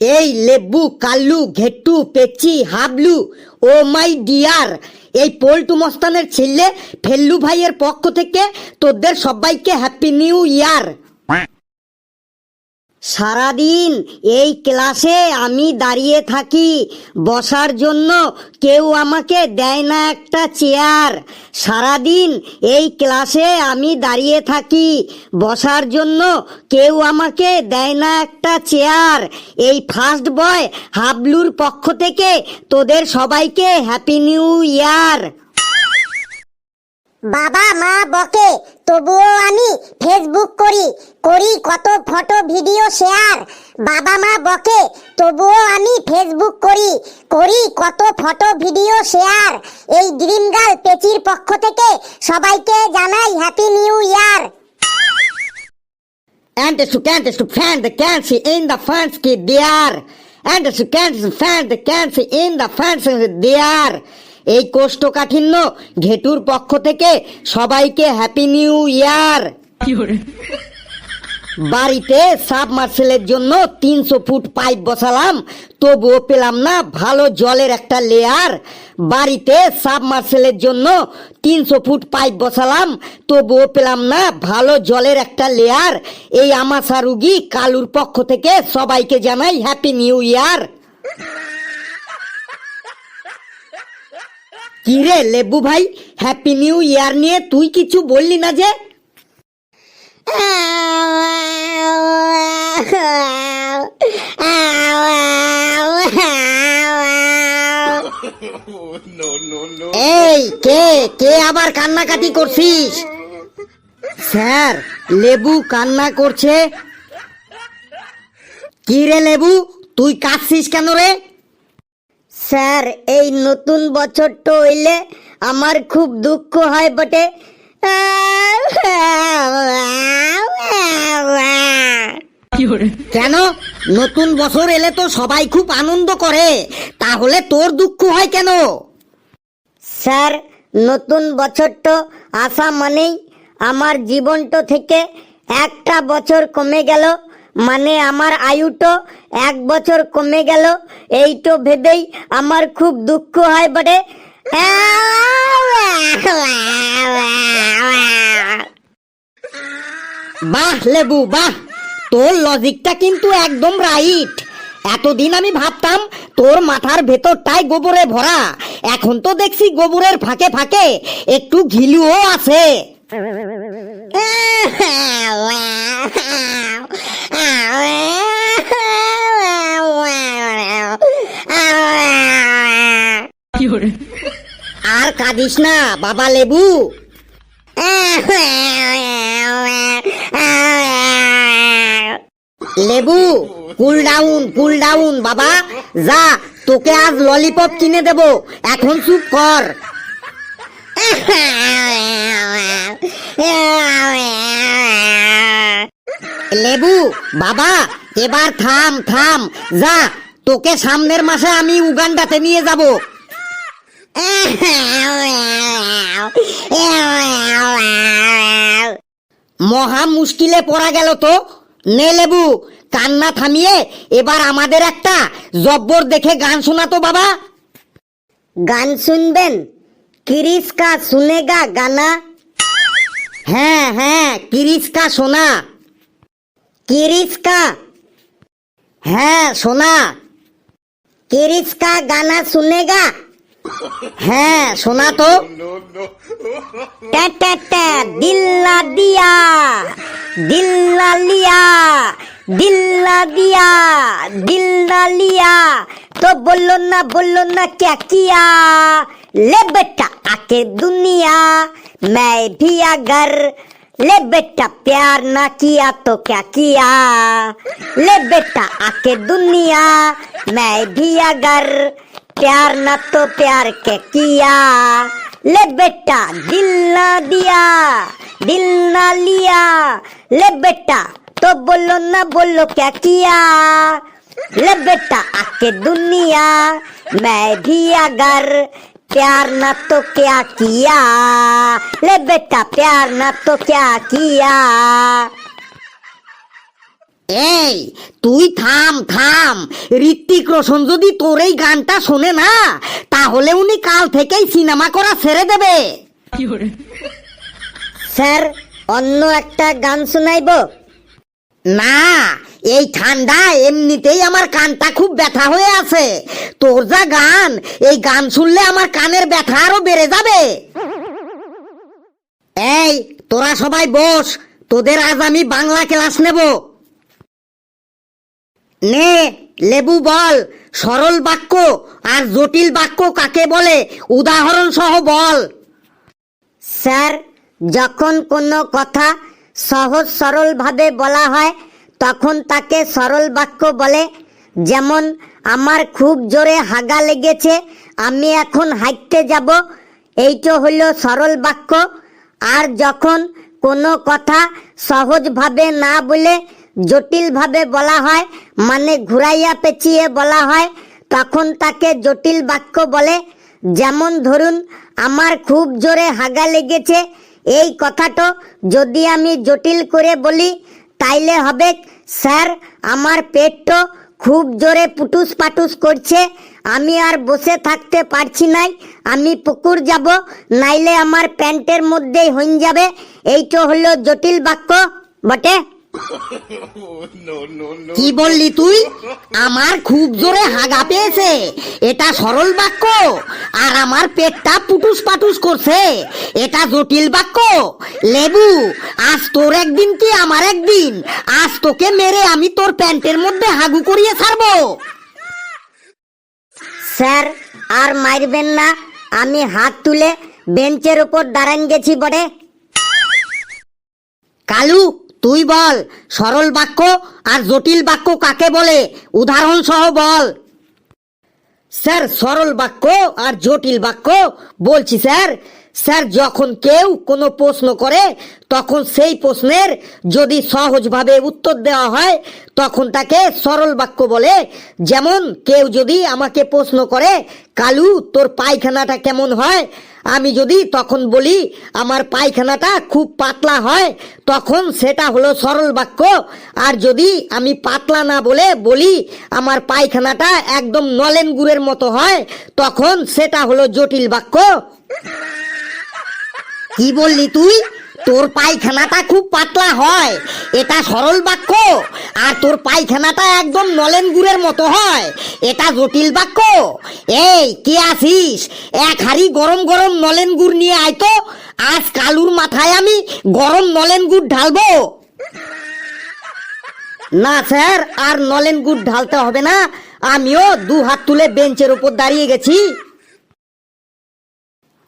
এই লেবু কালু ঘেটু পেচি, হাবলু, ও my dear, এই পল্টু মস্তানের ছেলে ফেল্লু ভাইয়ের পক্ষ থেকে তোদের সবাইকে হ্যাপি নিউ ইয়ার। সারাদিন এই ক্লাসে আমি দাঁড়িয়ে থাকি। বসার জন্য কেউ আমাকে দেয় না একটা চেয়ার। সারাদিন এই ক্লাসে আমি দাঁড়িয়ে থাকি। বসার জন্য কেউ আমাকে দেয় না একটা চেয়ার। এই ফার্স্ট বয় হাবলুর পক্ষ থেকে তোদের সবাইকে হ্যাপি নিউ ইয়ার। বাবা, মা বকে, তবুও আমি ফেসবুক করি করি কত ফটো, ভিডিও শেয়ার বাবা, মা বকে, তবুও আমি ফেসবুক করি করি কত ফটো, ভিডিও শেয়ার এই ড্রিম গার্ল পেচির পক্ষ থেকে সবাইকে জানাই happy new year And to can, to fan the cancy in the fans ki dear. And to can, to fan the cancy in the fans dear. এই কোষ্ঠকাঠিন্য ঘেটুর পক্ষ থেকে সবাইকে হ্যাপি নিউ ইয়ার বাড়িতে সাবমার্সেলের জন্য তিনশো ফুট পাইপ বসালাম তবুও পেলাম না ভালো জলের একটা লেয়ার বাড়িতে সাবমার্সেলের জন্য তিনশো ফুট পাইপ বসালাম তবুও পেলাম না ভালো জলের একটা লেয়ার এই আমাশা রুগী কালুর পক্ষ থেকে সবাইকে জানাই হ্যাপি নিউ ইয়ার কিরে লেবু ভাই হ্যাপি নিউ ইয়ার নিয়ে তুই কিছু বললি না যে? এই, কে কে আবার কান্নাকাটি করছিস? স্যার, লেবু কান্না করছে। কি রে লেবু, তুই কাঁদছিস কেন রে? স্যার, এই নতুন বছরটা হইলে আমার খুব দুঃখ হয় বটে। কেন? নতুন বছর এলে তো সবাই খুব আনন্দ করে। তাহলে তোর দুঃখ হয় কেন? স্যার, নতুন বছরটা আসা মানেই আমার জীবনটা থেকে একটা বছর কমে গেল। মানে আমার আয়ুটো এক বছর কমে গেল। এইটো ভেবেই আমার খুব দুঃখ হয় বটে। বাহ লেবু, বাহ। তোর লজিকটা কিন্তু একদম রাইট। এতদিন আমি ভাবতাম তোর মাথার ভেতরটাই গোবরে ভরা। এখন তো দেখছি গোবরের ফাঁকে ফাঁকে একটু ঘিলুও আছে। আর কাঁদিস না, বাবা লেবু। লেবু কুল ডাউন কুল ডাউন বাবা, যা, তোকে আজ ললিপপ কিনে দেব। এখন চুপ কর। লেবু, বাবা, এবার থাম থাম। যা, তোকে সামনের মাসে আমি উগান্ডাতে নিয়ে যাব। মহা মুশকিলে পড়া গেল তো। নে লেবু, কান্না থামিয়ে এবার আমাদের একটা জব্বর দেখে গান শোনাতো বাবা। গান শুনবেন? কিরিস কা শুনেগা গানা? হ্যাঁ হ্যাঁ কিরিস কা শোনা কিরিস হ্যাঁ শোনা কিরিস গানা শুনেগা? হ্যাঁ শোনা তো। দিল্লা দিয়া, দিল্লা লিয়া। दिल ना दिया, दिल ना लिया। तो बोलो ना बोलो ना क्या किया? ले बेटा आके दुनिया, मैं भी अगर ले बेटा प्यार ना किया तो क्या किया? ले बेटा आके दुनिया, मैं भी अगर प्यार ना तो प्यार के किया? ले बेटा दिल ना दिया, दिल ना लिया। ले बेटा तो बोलो ना बोलो क्या किया ले बेटा आके दुनिया मैं भी अगर प्यार ना तो क्या किया ले बेटा प्यार ना तो क्या किया এই তুই থাম থাম ঋত্বিক রোশন যদি তোর এই গানটা শোনে না তাহলে উনি কাল থেকেই সিনেমা করা ছেড়ে দেবে স্যার অন্য একটা গান শোনাইব না, এই ঠান্ডা এমনিতেই আমার কানটা খুব ব্যথা হয়ে আছে। তোর যা গান, এই গান শুনলে আমার কানের ব্যথা আরও বেড়ে যাবে। এই, তোরা সবাই বস, তোদের আজ আমি বাংলা ক্লাস নেব। নে, লেবু বল, সরল বাক্য আর জটিল বাক্য কাকে বলে উদাহরণ সহ বল। স্যার, যখন কোনো কথা সহজ সরলভাবে বলা হয়, তখন তাকে সরল বাক্য বলে, যেমন, আমার খুব জোরে হাগা লেগেছে, আমি এখন হাঁটতে যাব। এইটা হলো সরল বাক্য। আর যখন কোনো কথা সহজভাবে না বলে, জটিলভাবে বলা হয় মানে ঘুরাইয়া পেঁচিয়ে বলা হয়, তখন তাকে জটিল বাক্য বলে, যেমন, ধরুন, আমার খুব জোরে হাগা লেগেছে এই কথাটো যদি আমি জটিল করে বলি, তাইলে হবে, স্যার, আমার পেটটো খুব জোরে পুটুস পাটুস করছে, আমি আর বসে থাকতে পারছি নাই, আমি পুকুর যাব, নাইলে আমার প্যান্টের মধ্যেই হইন যাবে, এইটো হলো জটিল বাক্য, বটে? কি বললি তুই? আমার খুব জোরে হাগা পেয়েছে। এটা সরল বাক্য, আর আমার পেটটা পুটুস পাটুস করছে। এটা জটিল বাক্য। লেবু, আজ তোর একদিন কি আমার একদিন? আজ তোকে মেরে আমি তোর প্যান্টের মধ্যে হাগু করিয়ে ছাড়বো। স্যার, আর মারবেন না। আমি হাত তুলে বেঞ্চের উপর দাঁড়ান গেছি বটে। কালু তুই বল, সরল বাক্য আর জটিল বাক্য কাকে বলে? উদাহরণ সহ বল। স্যার, সরল বাক্য আর জটিল বাক্য, বলছি স্যার। স্যার, যখন কেউ কোনো প্রশ্ন করে, তখন সেই প্রশ্নের যদি সহজভাবে উত্তর দেওয়া হয়, তখন তাকে সরল বাক্য বলে। যেমন, কেউ যদি আমাকে প্রশ্ন করে, কালু, তোর পায়খানাটা কেমন হয়? আমি যদি তখন বলি, আমার পায়খানাটা খুব পাতলা হয়, তখন সেটা হলো সরল বাক্য। আর যদি আমি পাতলা না বলে বলি, আমার পায়খানাটা একদম নলেন গুড়ের মতো হয়, তখন সেটা হলো জটিল বাক্য। কি বললি তুই? তোর পায়খানাটা খুব পাতলা হয়। এটা সরল বাক্য, আর তোর পায়খানাটা একদম নলেন গুড়ের মতো হয়। এটা জটিল বাক্য। এই, কে আসিস এক হাড়ি গরম গরম নলেন গুড় নিয়ে আয় তো। আজ কালুর মাথায় আমি গরম নলেন গুড় ঢালবো। না, স্যার, আর নলেন গুড় ঢালতে হবে না। আমিও দু হাত তুলে বেঞ্চের উপর দাঁড়িয়ে গেছি।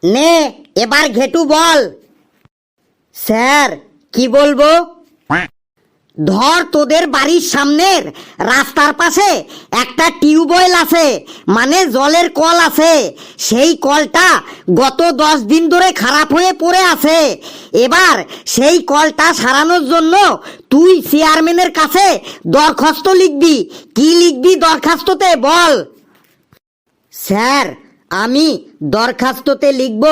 নে, এবার ঘেটু বল। স্যার কি বলব? ধর তোদের বাড়ির সামনের রাস্তার পাশে একটা টিউবওয়েল আছে মানে জলের কল আছে। সেই কলটা গত দশ দিন ধরে খারাপ হয়ে পড়ে আছে। এবার সেই কলটা সারানোর জন্য তুই চেয়ারম্যানের কাছে দরখাস্ত লিখবি। কি লিখবি দরখাস্ততে বল। স্যার আমি দরখাস্ততে লিখব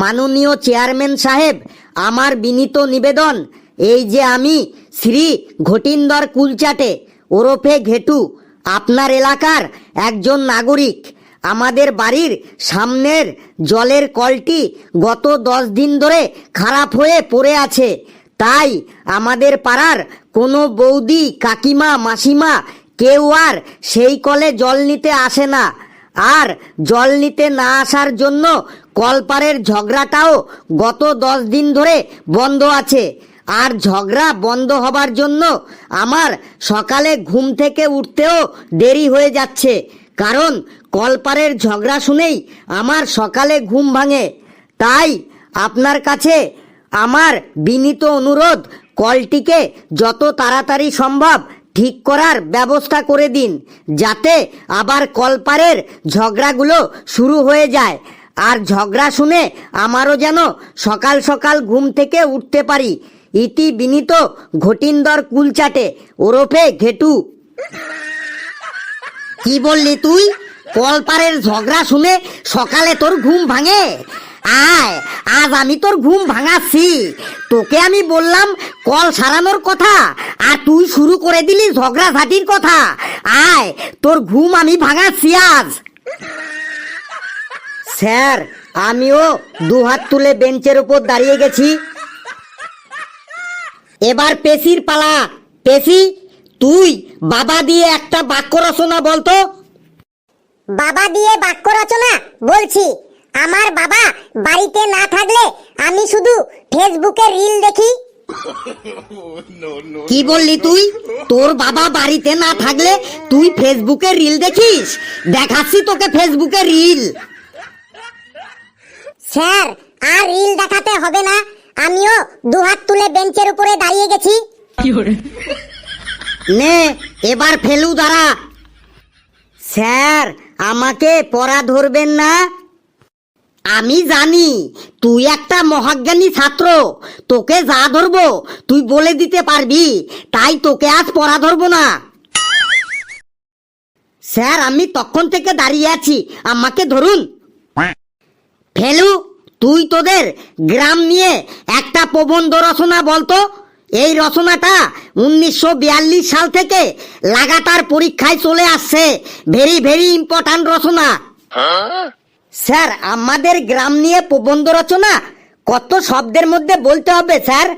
মাননীয় চেয়ারম্যান সাহেব আমার বিনীত নিবেদন, এই যে আমি শ্রী ঘটিন্দর কুলচাটে ওরফে ঘেটু, আপনার এলাকার একজন নাগরিক। আমাদের বাড়ির সামনের জলের কলটি গত দশ দিন ধরে খারাপ হয়ে পড়ে আছে। তাই আমাদের পাড়ার কোনো বৌদি, কাকিমা, মাসিমা কেউ আর সেই কলে জল নিতে আসে না। আর জল নিতে না আসার জন্য কলপারের ঝগড়াটাও গত দশ দিন ধরে বন্ধ আছে। আর ঝগড়া বন্ধ হবার জন্য আমার সকালে ঘুম থেকে উঠতেও দেরি হয়ে যাচ্ছে। কারণ কলপারের ঝগড়া শুনেই আমার সকালে ঘুম ভাঙে। তাই আপনার কাছে আমার বিনীত অনুরোধ, কলটিকে যত তাড়াতাড়ি সম্ভব ঠিক করার ব্যবস্থা করে দিন, যাতে আবার কলপারের ঝগড়াগুলো শুরু হয়ে যায়। আর ঝগড়া শুনে আমারও যেন সকাল সকাল ঘুম থেকে উঠতে পারি। ইতি বিনীত ঘটিন্দর কুলচাটে ওরফে ঘেটু। কি বললি তুই? কলপারের ঝগড়া শুনে সকালে তোর ঘুম ভাঙে? আয়, আজ আমি তোর ঘুম ভাঙাচ্ছি। তোকে আমি বললাম কল সারানোর কথা, আর তুই শুরু করে দিলি ঝগড়া ঝাঁটির কথা। আয়, তোর ঘুম আমি ভাঙাচ্ছি আজ। স্যার আমিও দু হাত তুলে বেঞ্চের উপর দাঁড়িয়ে গেছি। এবার পেশির পালা। পেশি তুই বাবা দিয়ে একটা বাক্য রচনা বলতো বাবা দিয়ে বাক্য রচনা? বলছি আমার বাবা বাড়িতে না থাকলে আমি শুধু ফেসবুকে রিল দেখি। কি বললি তুই? তোর বাবা বাড়িতে না থাকলে তুই ফেসবুকে রিল দেখিস? দেখাচ্ছি তোকে ফেসবুকে রিল। স্যার আর রিল দেখাতে হবে না। আমিও দু হাত তুলে বেঞ্চের উপরে দাঁড়িয়ে গেছি। নে এবার ফেলু দাঁড়া। স্যার আমাকে পড়া ধরবেন না? আমি জানি তুই একটা মহাজ্ঞানী ছাত্র। তোকে যা ধরবো তুই বলে দিতে পারবি। তাই তোকে আজ পড়া ধরবো না। স্যার আমি তখন থেকে দাঁড়িয়ে আছি। আমাকে ধরুন। ফেলু, তুই তোদের গ্রাম নিয়ে একটা প্রবন্ধ রচনা বলতো? এই রচনাটা উনিশশো বিয়াল্লিশ সাল থেকে লাগাতার পরীক্ষায় চলে আসছে। ভেরি ভেরি ইম্পর্ট্যান্ট রচনা। স্যার, আমাদের গ্রাম নিয়ে প্রবন্ধ রচনা? কত শব্দের মধ্যে বলতে হবে, স্যার?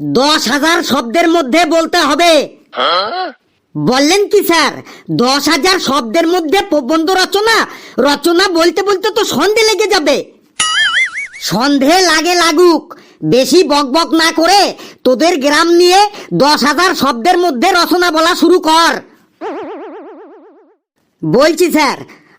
দশ হাজার শব্দের মধ্যে বলতে হবে। বললেন কি স্যার? দশ হাজার শব্দের মধ্যে প্রবন্ধ রচনা? রচনা বলতে বলতে তো সন্ধে লেগে যাবে। সন্ধে লাগে লাগুক। বেশি বকবক না করে তোদের গ্রাম নিয়ে দশ হাজার শব্দের মধ্যে রচনা বলা শুরু কর। বলছি স্যার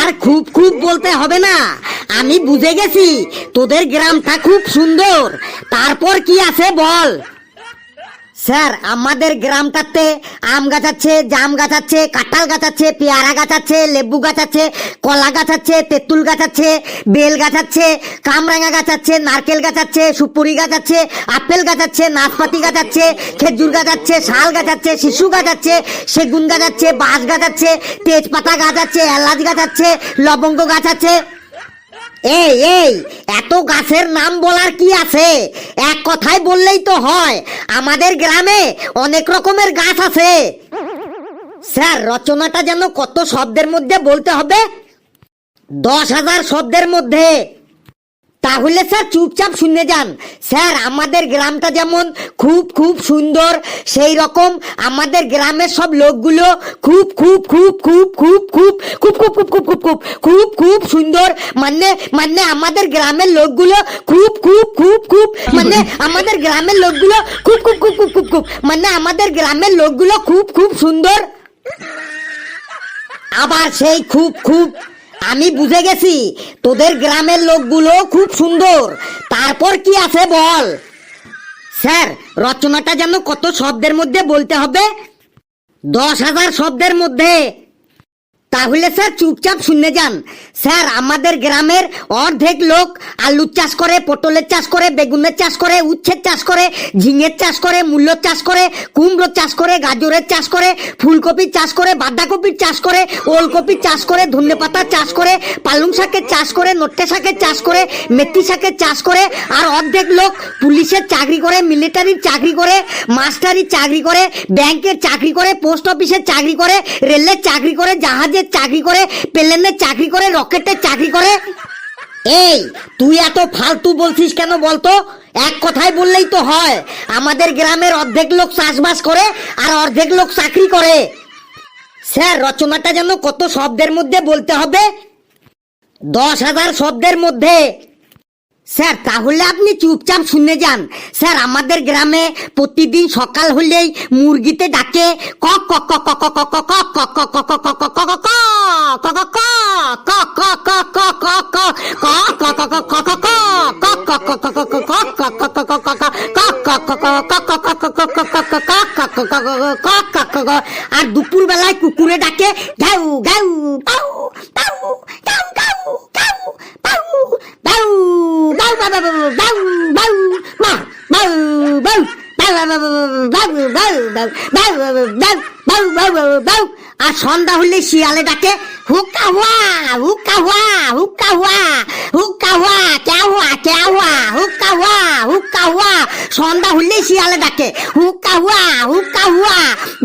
আর খুব খুব বলতে হবে না। আমি বুঝে গেছি, তোদের গ্রামটা খুব সুন্দর। তারপর কি আছে বল? স্যার আমাদের গ্রামটাতে আম গাছ আছে জাম গাছ আছে কাঁঠাল গাছ আছে পেয়ারা গাছ আছে লেবু গাছ আছে কলা গাছ আছে তেঁতুল গাছ আছে বেল গাছ আছে কামরাঙা গাছ আছে নারকেল গাছ আছে সুপুরি গাছ আছে আপেল গাছ আছে নাশপাতি গাছ আছে খেজুর গাছ আছে শাল গাছ আছে শিশু গাছ আছে সেগুন গাছ আছে বাঁশ গাছ আছে তেজপাতা গাছ আছে এলাচ গাছ আছে লবঙ্গ গাছ আছে এই এই, এত গাছের নাম বলার কি আছে? এক কথায় বললেই তো হয়, আমাদের গ্রামে অনেক রকমের গাছ আছে। স্যার, রচনাটা যেন কত শব্দের মধ্যে বলতে হবে? দশ হাজার শব্দের মধ্যে। তাহলে স্যার চুপচাপ শুনে যান স্যার আমাদের গ্রামটা যেমন খুব খুব সুন্দর সেই রকম আমাদের গ্রামের সব লোকগুলো খুব খুব খুব খুব খুব খুব খুব খুব খুব খুব খুব খুব খুব খুব সুন্দর মানে মানে আমাদের গ্রামের লোকগুলো খুব খুব খুব খুব মানে আমাদের গ্রামের লোকগুলো খুব খুব খুব খুব খুব খুব মানে আমাদের গ্রামের লোকগুলো খুব খুব সুন্দর আবার সেই খুব খুব আমি বুঝে গেছি, তোদের গ্রামের লোকগুলো খুব সুন্দর। তারপর কি আছে বল? স্যার, রচনাটা যেন কত শব্দের মধ্যে বলতে হবে? দশ হাজার শব্দের মধ্যে। তাহলে স্যার চুপচাপ শুনে যান স্যার আমাদের গ্রামের অর্ধেক লোক আলুর চাষ করে পটলের চাষ করে বেগুনের চাষ করে উচ্ছের চাষ করে ঝিঙের চাষ করে মূল্যর চাষ করে কুমড়োর চাষ করে গাজরের চাষ করে ফুলকপির চাষ করে বাঁধাকপির চাষ করে ওলকপির চাষ করে ধনে পাতার চাষ করে পালং শাকের চাষ করে নট্টে শাকের চাষ করে মেথি শাকের চাষ করে আর অর্ধেক লোক পুলিশের চাকরি করে মিলিটারির চাকরি করে মাস্টারির চাকরি করে ব্যাংকের চাকরি করে পোস্ট অফিসের চাকরি করে রেলের চাকরি করে জাহাজের চাকরি করে প্লেনের চাকরি করে রকেটের চাকরি করে এই তুই এত ফালতু বলছিস কেন বলতো এক কথায় বললেই তো হয় আমাদের গ্রামের অর্ধেক লোক চাষবাস করে আর অর্ধেক লোক চাকরি করে স্যার রচনাটা যেন কত শব্দের মধ্যে বলতে হবে দশ হাজার শব্দের মধ্যে স্যার তাহলে আপনি চুপচাপ শুনে যান স্যার আমাদের গ্রামে প্রতিদিন সকাল হলেই মুরগিতে ডাকে কক কক কক কক কক কক কক কক কক কক আর দুপুর বেলায় কুকুরে ডাকে ঘাউ ঘাউ পাউ পাউ ঘাউ ঘাউ ঘাউ পাউ বাউ বাউ বাউ বাউ বাউ মা বাউ বাউ আর সন্ধ্যা হলে শিয়ালে ডাকে হুক্কা হুয়া হুক্কা হুয়া হুক্কা হুয়া হুক্কা হুয়া ক্যা হুয়া ক্যা হুয়া হুক্কা হুয়া হুয়া সন্ধ্যা হলে শিয়ালে ডাকে হুক্কা হুয়া হুক্কা হুয়া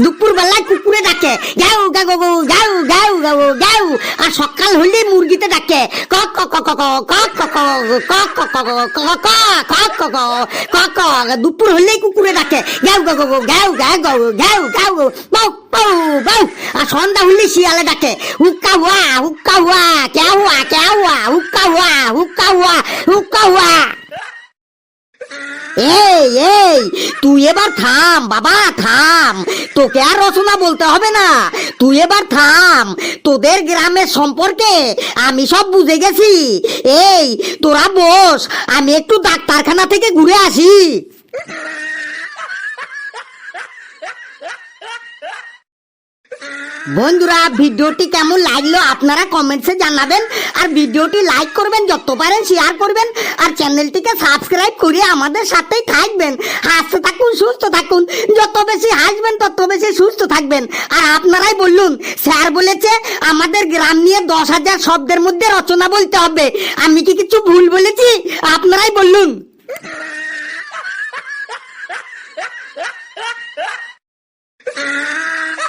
দুপুর বেলায় কুকুরে ডাকে গাউ গাউ গাউ গাউ গাউ গাউ আর সকাল হলে মুরগিতে ডাকে ক ক ক ক ক ক ক ক ক ক ক ক ক ক ক ক ক ক দুপুর হলেই কুকুরে ডাকে গাউ গাউ গাউ গাউ গাউ গাউ গাউ গাউ বাউ বাউ বাউ সন্ধ্যা হলে শিয়ালে ডাকে, হুক্কা হুয়া হুক্কা হুয়া, ক্যা হুয়া ক্যা হুয়া, হুক্কা হুয়া হুক্কা হুয়া হুক্কা হুয়া। এই এই, তুই এবার থাম, বাবা, থাম, তোকে আর রচনা বলতে হবে না। তুই এবার থাম, তোদের গ্রামের সম্পর্কে আমি সব বুঝে গেছি। এই, তোরা বস, আমি একটু ডাক্তারখানা থেকে ঘুরে আসি। বন্ধুরা ভিডিওটি কেমন লাগল আপনারা কমেন্টসে জানাবেন আর ভিডিওটি লাইক করবেন যত পারেন শেয়ার করবেন আর চ্যানেলটিকে সাবস্ক্রাইব করে আমাদের সাথেই থাকবেন হাসতে থাকুন সুস্থ থাকুন যত বেশি হাসবেন তত বেশি সুস্থ থাকবেন আর আপনারাই বললুন স্যার বলেছে আমাদের গ্রাম নিয়ে দশ হাজার শব্দের মধ্যে রচনা বলতে হবে আমি কি কিছু ভুল বলেছি আপনারাই বললুন Ah!